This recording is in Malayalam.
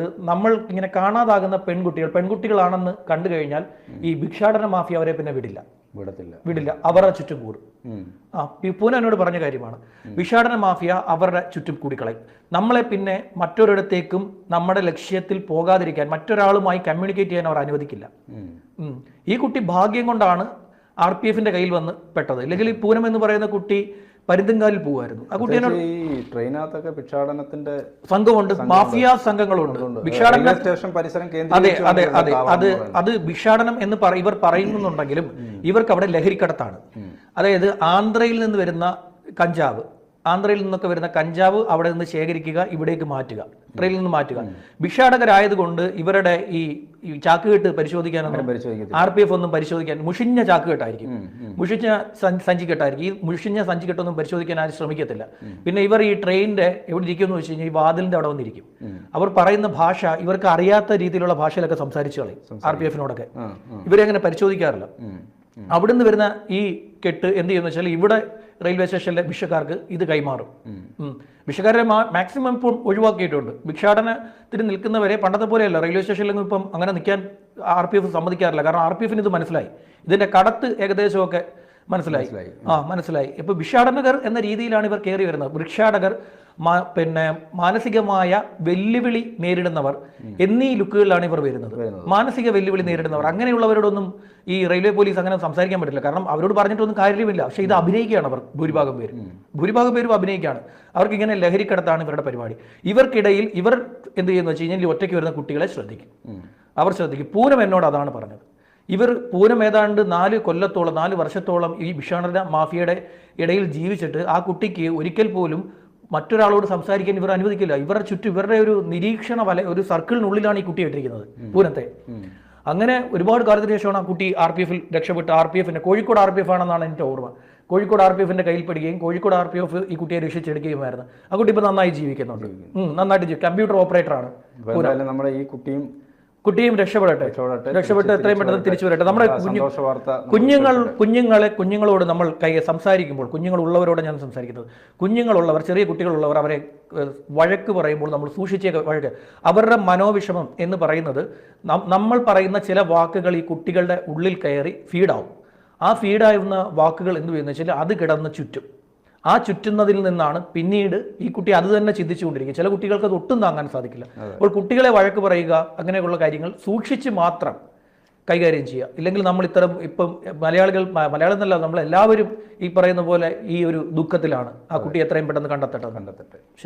നമ്മൾ ഇങ്ങനെ കാണാതാകുന്ന പെൺകുട്ടികൾ പെൺകുട്ടികളാണെന്ന് കണ്ടു കഴിഞ്ഞാൽ ഈ ഭിക്ഷാടന മാഫിയ അവരെ പിന്നെ വിടില്ല. വിടത്തില്ല. വിടില്ല. അവരുടെ ചുറ്റും കൂടും. ആ പൂന എന്നോട് പറഞ്ഞ കാര്യമാണ്. വിഷാടന മാഫിയ അവരുടെ ചുറ്റും കൂടിക്കളയും. നമ്മളെ പിന്നെ മറ്റൊരിടത്തേക്കും നമ്മുടെ ലക്ഷ്യത്തിൽ പോകാതിരിക്കാൻ മറ്റൊരാളുമായി കമ്മ്യൂണിക്കേറ്റ് ചെയ്യാൻ അവർ അനുവദിക്കില്ല. ഈ കുട്ടി ഭാഗ്യം കൊണ്ടാണ് ആർ പി എഫിന്റെ കയ്യിൽ വന്ന് പെട്ടത്. അല്ലെങ്കിൽ ഈ പൂനം എന്ന് പറയുന്ന കുട്ടി പരുന്തുംകാലിൽ പോകുമായിരുന്നു. ആ കുട്ടി എന്നോട് ഈ ട്രെയിനകത്തൊക്കെ ഭിക്ഷാടനത്തിന്റെ സംഘമുണ്ട് മാഫിയ സംഘങ്ങളുണ്ട്. ഭിക്ഷാടന സ്റ്റേഷൻ പരിസരം അതെ അതെ അതെ അത് അത് ഭിക്ഷാടനം എന്ന് പറ ഇവർ പറയുന്നുണ്ടെങ്കിലും ഇവർക്ക് അവിടെ ലഹരിക്കടത്താണ്. അതായത് ആന്ധ്രയിൽ നിന്ന് വരുന്ന കഞ്ചാവ് ആന്ധ്രയിൽ നിന്നൊക്കെ വരുന്ന കഞ്ചാവ് അവിടെ നിന്ന് ശേഖരിക്കുക ഇവിടേക്ക് മാറ്റുക ട്രെയിനിൽ നിന്ന് മാറ്റുക. ഭിക്ഷാടകരായതുകൊണ്ട് ഇവരുടെ ഈ ചാക്കുകെട്ട് പരിശോധിക്കാനൊന്നും ആർ പി എഫ് ഒന്നും പരിശോധിക്കാൻ മുഷിഞ്ഞ ചാക്കുകെട്ടായിരിക്കും. മുഷിഞ്ഞ സഞ്ചി- സഞ്ചിക്കെട്ടായിരിക്കും. ഈ മുഷിഞ്ഞ സഞ്ചിക്കെട്ടൊന്നും പരിശോധിക്കാൻ ആരും ശ്രമിക്കത്തില്ല. പിന്നെ ഇവർ ഈ ട്രെയിനിന്റെ എവിടെ ഇരിക്കുമെന്ന് വെച്ച് കഴിഞ്ഞാൽ ഈ വാതിലിന്റെ അവിടെ വന്നിരിക്കും. അവർ പറയുന്ന ഭാഷ ഇവർക്ക് അറിയാത്ത രീതിയിലുള്ള ഭാഷയിലൊക്കെ സംസാരിച്ചു കളയും ആർ പി എഫിനോടൊക്കെ. ആ, ആ. ഇവരെ അങ്ങനെ പരിശോധിക്കാറില്ല. ഉം. അവിടുന്ന് വരുന്ന ഈ കെട്ട് എന്ത് ചെയ്യുന്ന വെച്ചാൽ ഇവിടെ റെയിൽവേ സ്റ്റേഷനിലെ ഭിക്ഷക്കാർക്ക് ഇത് കൈമാറും. ഭിക്ഷക്കാരെ മാക്സിമം ഇപ്പം ഒഴിവാക്കിയിട്ടുണ്ട്. ഭിക്ഷാടനത്തിന് നിൽക്കുന്നവരെ പണ്ടത്തെ പോലെയല്ല. റെയിൽവേ സ്റ്റേഷനിലൊന്നും ഇപ്പം അങ്ങനെ നിൽക്കാൻ ആർ പി എഫ് സമ്മതിക്കാറില്ല. കാരണം ആർ പി എഫിന് ഇത് മനസ്സിലായി. ഇതിന്റെ കടത്ത് ഏകദേശമൊക്കെ മനസ്സിലായി. ആ മനസ്സിലായി. ഇപ്പൊ ഭിക്ഷാടകർ എന്ന രീതിയിലാണ് ഇവർ കയറി വരുന്നത്. ഭിക്ഷാടകർ പിന്നെ മാനസികമായ വെല്ലുവിളി നേരിടുന്നവർ എന്നീ ലുക്കുകളിലാണ് ഇവർ വരുന്നത്. മാനസിക വെല്ലുവിളി നേരിടുന്നവർ. അങ്ങനെയുള്ളവരോടൊന്നും ഈ റെയിൽവേ പോലീസ് അങ്ങനെ സംസാരിക്കാൻ പറ്റില്ല. കാരണം അവരോട് പറഞ്ഞിട്ടൊന്നും കാര്യമില്ല. പക്ഷേ ഇത് അഭിനയിക്കുകയാണ് അവർ ഭൂരിഭാഗം പേരും. ഭൂരിഭാഗം പേരും അഭിനയിക്കുകയാണ്. അവർക്ക് ഇങ്ങനെ ലഹരിക്കടത്താണ് ഇവരുടെ പരിപാടി. ഇവർക്കിടയിൽ ഇവർ എന്ത് ചെയ്യുന്നു വെച്ച് കഴിഞ്ഞാൽ ഒറ്റയ്ക്ക് വരുന്ന കുട്ടികളെ ശ്രദ്ധിക്കും. അവർ ശ്രദ്ധിക്കും. പൂനം എന്നോട് അതാണ് പറഞ്ഞത്. ഇവർ പൂനം ഏതാണ്ട് നാല് കൊല്ലത്തോളം നാല് വർഷത്തോളം ഈ ഭിഷാണന മാഫിയയുടെ ഇടയിൽ ജീവിച്ചിട്ട് ആ കുട്ടിക്ക് ഒരിക്കൽ പോലും മറ്റൊരാളോട് സംസാരിക്കാൻ ഇവർ അനുവദിക്കില്ല. ഇവരുടെ ചുറ്റും ഇവരുടെ ഒരു നിരീക്ഷണ വല ഒരു സർക്കിളിനുള്ളിലാണ് ഈ കുട്ടി ഇട്ടിരിക്കുന്നത് പൂനത്തെ. അങ്ങനെ ഒരുപാട് കാലത്തിന് ശേഷമാണ് ആ കുട്ടി ആർ പി എഫിൽ രക്ഷപ്പെട്ട് ആർ പി എഫിന്റെ കോഴിക്കോട് ആർ പി എഫ് ആണെന്നാണ് എന്റെ ഓർമ്മ. കോഴിക്കോട് ആർ പി എഫിന്റെ കയ്യിൽ പെടുകയും കോഴിക്കോട് ആർ പി എഫ് ഈ കുട്ടിയെ രക്ഷിച്ചെടുക്കുകയുമായിരുന്നു. ആ കുട്ടി ഇപ്പൊ നന്നായി ജീവിക്കുന്നുണ്ട്. നന്നായിട്ട് കമ്പ്യൂട്ടർ ഓപ്പറേറ്റർ ആണ് നമ്മുടെ ഈ കുട്ടിയും കുട്ടിയും രക്ഷപ്പെടട്ടെ. രക്ഷപ്പെട്ട് എത്രയും പെട്ടെന്ന് തിരിച്ചു വരട്ടെ നമ്മുടെ കുഞ്ഞുങ്ങൾ കുഞ്ഞുങ്ങളെ കുഞ്ഞുങ്ങളോട് നമ്മൾ കൈ സംസാരിക്കുമ്പോൾ കുഞ്ഞുങ്ങൾ ഉള്ളവരോട് ഞാൻ സംസാരിക്കുന്നത്. കുഞ്ഞുങ്ങളുള്ളവർ ചെറിയ കുട്ടികളുള്ളവർ അവരെ വഴക്ക് പറയുമ്പോൾ നമ്മൾ സൂക്ഷിച്ചേ വഴക്ക്. അവരുടെ മനോവിഷമം എന്ന് പറയുന്നത് നമ്മൾ പറയുന്ന ചില വാക്കുകൾ ഈ കുട്ടികളുടെ ഉള്ളിൽ കയറി ഫീഡാവും ആ ഫീഡാവുന്ന വാക്കുകൾ എന്ത് ചെയ്യുന്നത് വെച്ചാൽ അത് കിടന്ന് ചുറ്റും. ആ ചുറ്റുന്നതിൽ നിന്നാണ് പിന്നീട് ഈ കുട്ടി അത് തന്നെ ചിന്തിച്ചുകൊണ്ടിരിക്കുക. ചില കുട്ടികൾക്ക് അത് ഒട്ടും താങ്ങാൻ സാധിക്കില്ല. അപ്പോൾ കുട്ടികളെ വഴക്ക് പറയുക അങ്ങനെയുള്ള കാര്യങ്ങൾ സൂക്ഷിച്ച് മാത്രം കൈകാര്യം ചെയ്യുക. ഇല്ലെങ്കിൽ നമ്മൾ ഇത്തരം ഇപ്പം മലയാളികൾ മലയാളം എന്നല്ല നമ്മൾ എല്ലാവരും ഈ പറയുന്ന പോലെ ഈ ഒരു ദുഃഖത്തിലാണ് ആ കുട്ടി എത്രയും പെട്ടെന്ന് കണ്ടെത്തട്ടെ കണ്ടെത്തട്ടെ. ശരി.